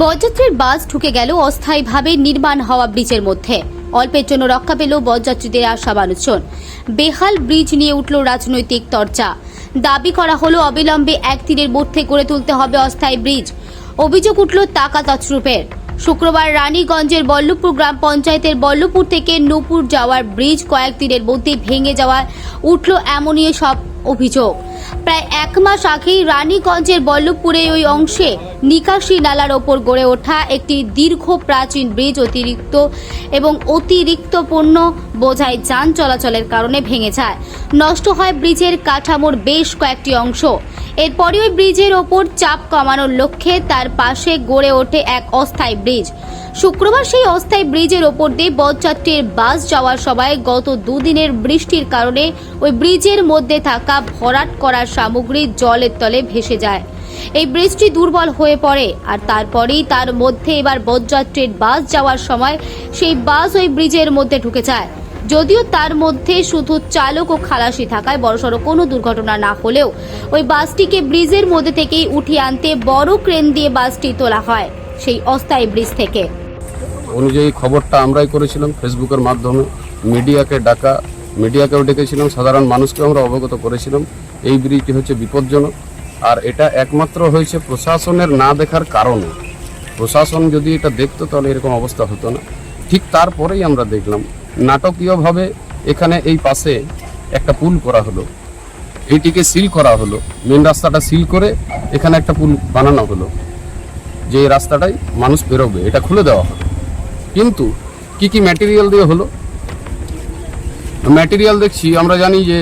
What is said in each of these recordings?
বরযাত্রীর বাস ঢুকে গেল অস্থায়ীভাবে নির্মাণ হওয়া ব্রিজের মধ্যে। অল্পের জন্য রক্ষা পেল বরযাত্রীদের আশা মানুষজন বেহাল ব্রিজ নিয়ে উঠল রাজনৈতিক চর্চা দাবি করা হলো, অবিলম্বে এক তীরের মধ্যে গড়ে তুলতে হবে অস্থায়ী ব্রিজ। অভিযোগ উঠল টাকা তছরূপের শুক্রবার রানীগঞ্জের বল্লভপুর গ্রাম পঞ্চায়েতের বল্লভপুর থেকে নূপুর যাওয়ার ব্রিজ কয়েক দিনের মধ্যে ভেঙে যাওয়ায় উঠল এমনই সব অভিযোগ। প্রায় এক মাস আগেই রানীগঞ্জের বল্লভপুরে ওই অংশে নিকাশি নালার ওপর গড়ে ওঠা একটি দীর্ঘ প্রাচীন ব্রিজ অতিরিক্ত এবং অতিরিক্ত পণ্য বোঝায় যান চলাচলের কারণে ভেঙে যায়। নষ্ট হয় ব্রিজের কাঠামোর বেশ কয়েকটি অংশ। এরপরে ওই ব্রিজের ওপর চাপ কমানোর লক্ষ্যে তার পাশে গড়ে ওঠে এক অস্থায়ী ব্রিজ। শুক্রবার সেই অস্থায়ী ব্রিজের ওপর দিয়ে বরযাত্রীর বাস যাওয়ার সময় গত দুদিনের বৃষ্টির কারণে ওই ব্রিজের মধ্যে থাকা ভরাট করার সামগ্রী জলের তলে ভেসে যায়। এই ব্রিজটি দুর্বল হয়ে পড়ে আর তারপরেই তার মধ্যে এবার বরযাত্রীর বাস যাওয়ার সময় সেই বাস ওই ব্রিজের মধ্যে ঢুকে যায়। যদিও তার মধ্যে শুধু চালক ও খালাসি থাকায় বড়সড় কোনো দুর্ঘটনা না হলেও ওই বাসটিকে ব্রিজের মধ্যে থেকেই উঠিয়ে আনতে বড় ক্রেন দিয়ে বাসটি তোলা হয় সেই অস্থায়ী ব্রিজ থেকে। অনুযায়ী খবরটা আমরাই করেছিলাম ফেসবুকের মাধ্যমে। মিডিয়াকে ডাকা মিডিয়াকেও ডেকেছিলাম, সাধারণ মানুষকে আমরা অবগত করেছিলাম। এই ব্রিজটি হচ্ছে বিপজ্জনক। আর এটা একমাত্র হয়েছে প্রশাসনের না দেখার কারণে। প্রশাসন যদি এটা দেখতো, তাহলে এরকম অবস্থা হতো না। ঠিক তারপরেই আমরা দেখলাম, নাটকীয়ভাবে এখানে এই পাশে একটা পুল করা হলো। এইটিকে সিল করা হলো। মেন রাস্তাটা সিল করে এখানে একটা পুল বানানো হলো। যে রাস্তাটাই মানুষ বেরোবে, এটা খুলে দেওয়া হলো। কিন্তু কি কি ম্যাটেরিয়াল দিয়ে হলো? ম্যাটেরিয়াল দেখছি, আমরা জানি যে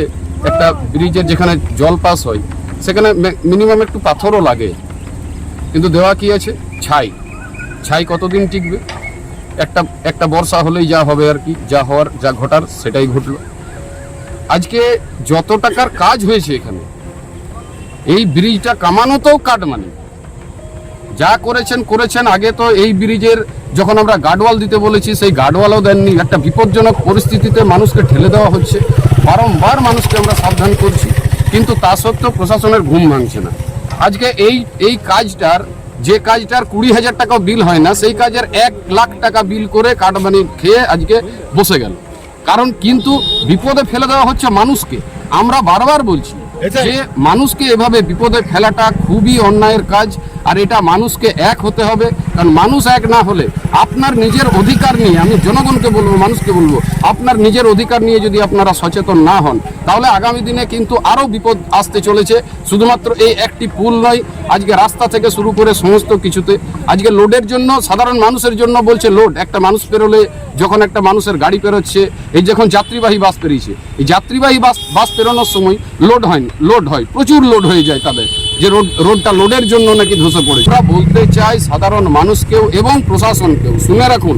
একটা ব্রিজের যেখানে জল পাস হয়, সেখানে মিনিমাম একটু পাথরও লাগে। কিন্তু দেওয়া কি আছে? ছাই। ছাই কতদিন টিকবে? একটা একটা বর্ষা হলেই যা হবে আর কি, যা হওয়ার, যা ঘটার, সেটাই ঘটলো। আজকে যত টাকার কাজ হয়েছে এখানে, এই ব্রিজটা কামানোতেও কাট মানে। যা করেছেন করেছেন। আগে তো এই ব্রিজের যখন আমরা গার্ডওয়াল দিতে বলেছি, সেই গার্ডওয়ালও দেননি। একটা বিপজ্জনক পরিস্থিতিতে মানুষকে ঠেলে দেওয়া হচ্ছে। বারংবার মানুষকে আমরা সাবধান করছি। কিন্তু তা সত্ত্বেও প্রশাসনের ঘুম ভাঙছে না। আজকে এই এই কাজটার, যে কাজটার কুড়ি হাজার টাকা বিল হয় না, সেই কাজের এক লাখ টাকা বিল করে কাটমানি খেয়ে আজকে বসে গেল। কারণ কিন্তু বিপদে ফেলে দেওয়া হচ্ছে মানুষকে। আমরা বারবার বলছি যে মানুষকে এভাবে বিপদে ফেলাটা খুবই অন্যায়ের কাজ আর এটা মানুষকে এক হতে হবে। কারণ মানুষ এক না হলে আপনার নিজের অধিকার নিয়ে, আমি জনগণকে বলব, মানুষকে বলব, আপনার নিজের অধিকার নিয়ে যদি আপনারা সচেতন না হন, তাহলে আগামী দিনে কিন্তু আরও বিপদ আসতে চলেছে। শুধুমাত্র এই একটি পুল নয়, আজকে রাস্তা থেকে শুরু করে সমস্ত কিছুতে। আজকে লোডের জন্য, সাধারণ মানুষের জন্য বলছে লোড। একটা মানুষ পেরোলে যখন একটা মানুষের গাড়ি পেরোচ্ছে, এই যখন যাত্রীবাহী বাস পেরিয়েছে, এই যাত্রীবাহী বাস বাস পেরোনোর সময় লোড হয় লোড হয়, প্রচুর লোড হয়ে যায় তাদের। যে রোড, রোডটা লোডের জন্য নাকি ধসে পড়ে আমরা বলতে চাই সাধারণ মানুষকেও এবং প্রশাসনকেও, শুনে রাখুন,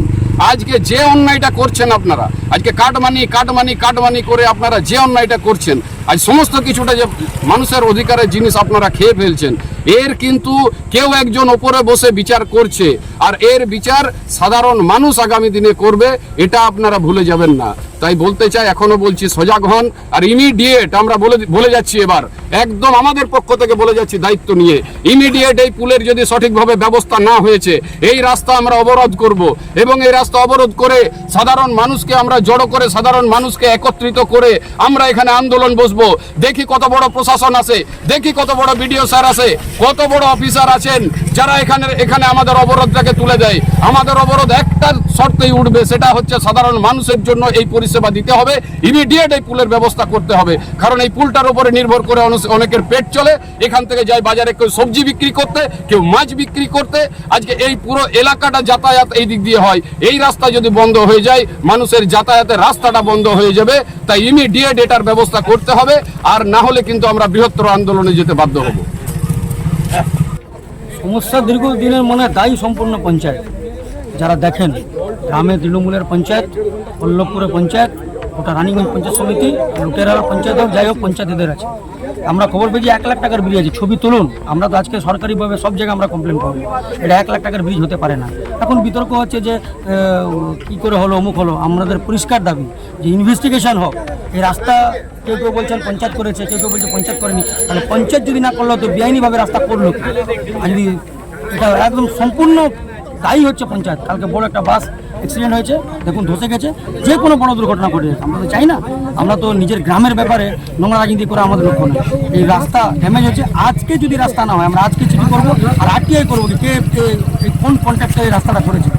আজকে যে অন্যায়টা করছেন আপনারা, আজকে কাটমানি কাটমানি কাটমানি করে আপনারা যে অন্যায়টা করছেন, আজ সমস্ত কিছুটা যে মানুষের অধিকারের জিনিস আপনারা খেয়ে ফেলছেন, এর কিন্তু কেউ একজন ওপরে বসে বিচার করছে, আর এর বিচার সাধারণ মানুষ আগামী দিনে করবে, এটা আপনারা ভুলে যাবেন না। তাই বলতে চাই, এখনও বলছি, সজাগ হন আর ইমিডিয়েট আমরা বলে যাচ্ছি এবার। একদম আমাদের পক্ষ থেকে বলে যাচ্ছি দায়িত্ব নিয়ে। ইমিডিয়েট এই পুলের যদি সঠিকভাবে ব্যবস্থা না হয়েছে, এই রাস্তা আমরা অবরোধ করব এবং এই রাস্তা অবরোধ করে সাধারণ মানুষকে আমরা জড়ো করে, সাধারণ মানুষকে একত্রিত করে আমরা এখানে আন্দোলন বসবো। দেখি কত বড় প্রশাসন আছে, দেখি কত বড় বিডিও স্যার আছে, কত বড় অফিসার আছেন যারা এখানে এখানে আমাদের অবরোধটাকে তুলে দেয়। আমাদের অবরোধ একটা শর্তেই উঠবে, সেটা হচ্ছে সাধারণ মানুষের জন্য এই পরিষেবা দিতে হবে ইমিডিয়েট এই পুলের ব্যবস্থা করতে হবে। কারণ এই পুলটার উপরে নির্ভর করে অনেকের পেট চলে। এখান থেকে যায় বাজারে কেউ সবজি বিক্রি করতে, কেউ মাছ বিক্রি করতে। আজকে এই পুরো এলাকাটা যাতায়াত এই দিক দিয়ে হয়। এই রাস্তা যদি বন্ধ হয়ে যায়, মানুষের যাতায়াতের রাস্তাটা বন্ধ হয়ে যাবে। তাই ইমিডিয়েট এটার ব্যবস্থা করতে হবে। আর না হলে কিন্তু আমরা বৃহত্তর আন্দোলনে যেতে বাধ্য হব। সমস্যা দীর্ঘদিনের মনে দায়ী সম্পূর্ণ পঞ্চায়েত, যারা দেখেন। গ্রামে তৃণমূলের পঞ্চায়েত পল্লভপুরের পঞ্চায়েত ওটা রানিগঞ্জ পঞ্চায়েত সমিতি, লুটেরার পঞ্চায়েত হোক, যাই হোক পঞ্চায়েত এদের আছে। আমরা খবর পেয়েছি এক লাখ টাকার ব্রিজ আছে, ছবি তুলুন। আমরা তো আজকে সরকারিভাবে সব জায়গায় আমরা কমপ্লেন পাবো। এটা এক লাখ টাকার ব্রিজ হতে পারে না। এখন বিতর্ক হচ্ছে যে কি করে হলো, অমুক হলো। আমাদের পরিষ্কার দাবি যে ইনভেস্টিগেশন হোক। এই রাস্তা কেউ কেউ বলছেন পঞ্চায়েত করেছে, কেউ কেউ বলছে পঞ্চায়েত করেনি। তাহলে পঞ্চায়েত যদি না করল, তো বেআইনিভাবে রাস্তা করল আর যদি এটা একদম সম্পূর্ণ দায়ী হচ্ছে পঞ্চায়েত, কালকে বড় একটা বাস অ্যাক্সিডেন্ট হয়েছে, দেখুন ধসে গেছে যে কোনো বড় দুর্ঘটনা ঘটে আমরা তো চাই না। আমরা তো নিজের গ্রামের ব্যাপারে নোংরা রাজনীতি করে আমাদের লক্ষ্য নেই এই রাস্তা ড্যামেজ হচ্ছে আজকে যদি রাস্তা না হয়, আমরা আজকে চিঠি করব? আর আরটিআই করব কে? কোন কন্ট্রাক্টর এই রাস্তাটা করেছে?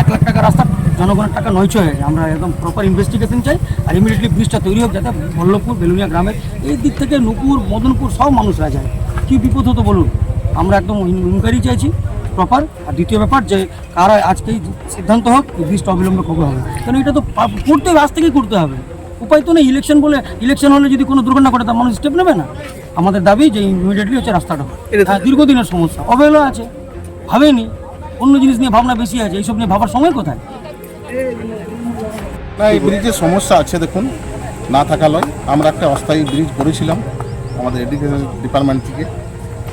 এক লাখ টাকা রাস্তা, জনগণের টাকা নয়চ হয়ে আমরা একদম প্রপার ইনভেস্টিগেশন চাই আর ইমিডিয়েটলি ব্রিজটা তৈরি হোক, যাতে বল্লভপুর, বেলুনিয়া গ্রামের এই দিক থেকে নুপুর, মদনপুর সব মানুষরা যায়। কী বিপদ হতো বলুন? আমরা একদম ইনকোয়ারি চাইছি। প্রপার আর দ্বিতীয় ব্যাপার যে কারা আজকেই সিদ্ধান্ত হোক ব্রিজটা অবিলম্বে কবে হবে। কারণ এটা তো করতে হবে আজ থেকেই করতে হবে। উপায় তো নেই ইলেকশন বলে ইলেকশন হলে যদি কোনো দুর্ঘটনা ঘটে তা মানুষ স্টেপ নেবে না। আমাদের দাবি যে ইমিডিয়েটলি হচ্ছে রাস্তাটা। হ্যাঁ, দীর্ঘদিনের সমস্যা। অবহেলা আছে ভাবেনি। অন্য জিনিস নিয়ে ভাবনা বেশি আছে এইসব নিয়ে ভাবার সময় কোথায়? না এই ব্রিজের সমস্যা আছে দেখুন। না থাকা লয়। আমরা একটা অস্থায়ী ব্রিজ করেছিলাম আমাদের এডুকেশন ডিপার্টমেন্ট থেকে।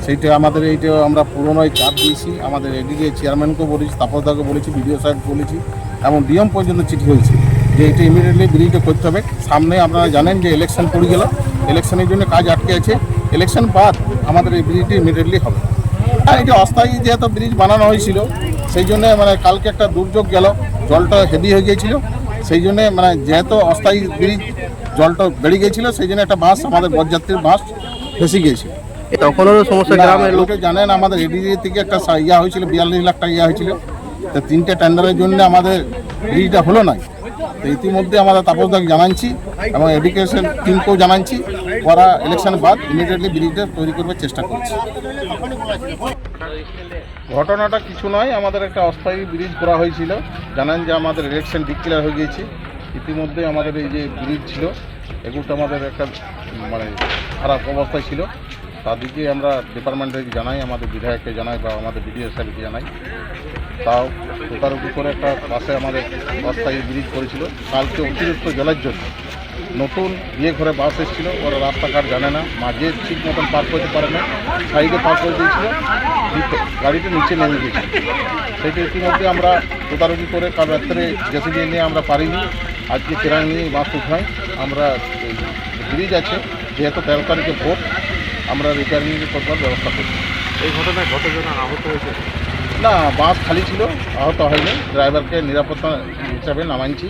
সেইটা আমাদের এইটা আমরা পুরোনোই চাপ দিয়েছি। আমাদের এদিকে চেয়ারম্যানকেও বলেছি তাপসদাকে বলেছি বিডিও সাহেব বলেছি, এবং ডিএম পর্যন্ত চিঠি হয়েছে যে এটা ইমিডিয়েটলি ব্রিজটা করতে হবে। সামনে আপনারা জানেন যে ইলেকশন পড়ে গেল। ইলেকশনের জন্য কাজ আটকে আছে। ইলেকশন বাদ আমাদের এই ব্রিজটি ইমিডিয়েটলি হবে। আর এটা অস্থায়ী যেহেতু ব্রিজ বানানো হয়েছিল, সেই জন্য মানে কালকে একটা দুর্যোগ গেল, জলটা হেভি হয়ে গিয়েছিল। সেই জন্যে মানে যেহেতু অস্থায়ী ব্রিজ জলটা বেড়ে গিয়েছিল, সেই জন্য একটা বাস আমাদের বরযাত্রীর বাস ফেসে গিয়েছিল তখনও সমস্যা গ্রামের লোক জানেন আমাদের এডিডি থেকে একটা ইয়া হয়েছিল বিয়াল্লিশ লাখ টাকা ইয়া হয়েছিল। তো তিনটে টেন্ডারের জন্য আমাদের ব্রিজটা হলো না তো ইতিমধ্যে আমাদের তাপসদাকে জানাচ্ছি এবং এডুকেশন টিমকেও জানাচ্ছি ওরা ইলেকশন বাদ ইমিডিয়েটলি ব্রিজটা তৈরি করবার চেষ্টা করছে। ঘটনাটা কিছু নয় আমাদের একটা অস্থায়ী ব্রিজ করা হয়েছিল। জানেন যে আমাদের ইলেকশন ডিক্লেয়ার হয়ে গিয়েছে। ইতিমধ্যে আমাদের এই যে ব্রিজ ছিল এগুলো আমাদের একটা মানে খারাপ অবস্থায় ছিল। তাদেরকে আমরা ডিপার্টমেন্টে জানাই, আমাদের বিধায়ককে জানাই বা আমাদের বিডিও সাহেবকে জানাই। তাও তোকারুকি করে একটা পাশে আমাদের অস্থায়ী ব্রিজ করেছিল কালকে অতিরিক্ত জলের জন্য নতুন বিয়ে ঘরে বাস এসেছিল, ওরা রাস্তাঘাট জানে না, মাঝে ঠিক মতন পার করতে পারে না সাইডে পার করে দিয়েছিল গাড়িটা নিচে নেমে গিয়েছিল সেইটা ইতিমধ্যে আমরা তোদারকি করে কাল রাত্রে জেসিবি নিয়ে আমরা পারিনি। আজকে কেরাং নিয়ে বাস উঠাই আমরা, ব্রিজ আছে, যেহেতু তেরো তারিখে ভোট আমরা রিপেয়ারিং করবার ব্যবস্থা করছি। এই ঘটনায় কতজন আহত হয়েছে? না বাস খালি ছিল আহত হয়নি। ড্রাইভারকে নিরাপত্তা হিসাবে নামাইছি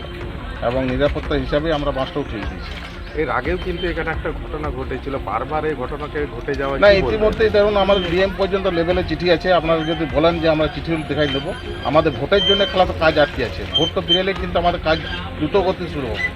এবং নিরাপত্তা হিসাবে আমরা বাসটা উঠিয়ে দিয়েছি। এর আগেও কিন্তু এখানে একটা ঘটনা ঘটেছিল। বারবার এই ঘটনাকে ঘটে যাওয়া না ইতিমধ্যেই ধরুন আমাদের ডিএম পর্যন্ত লেভেলে চিঠি আছে। আপনারা যদি বলেন যে আমরা চিঠি দেখাই দেবো। আমাদের ভোটের জন্য খেলা তো কাজ আটকে আছে। ভোট তো ফিরেলে কিন্তু আমাদের কাজ দ্রুত গতি শুরু হবে।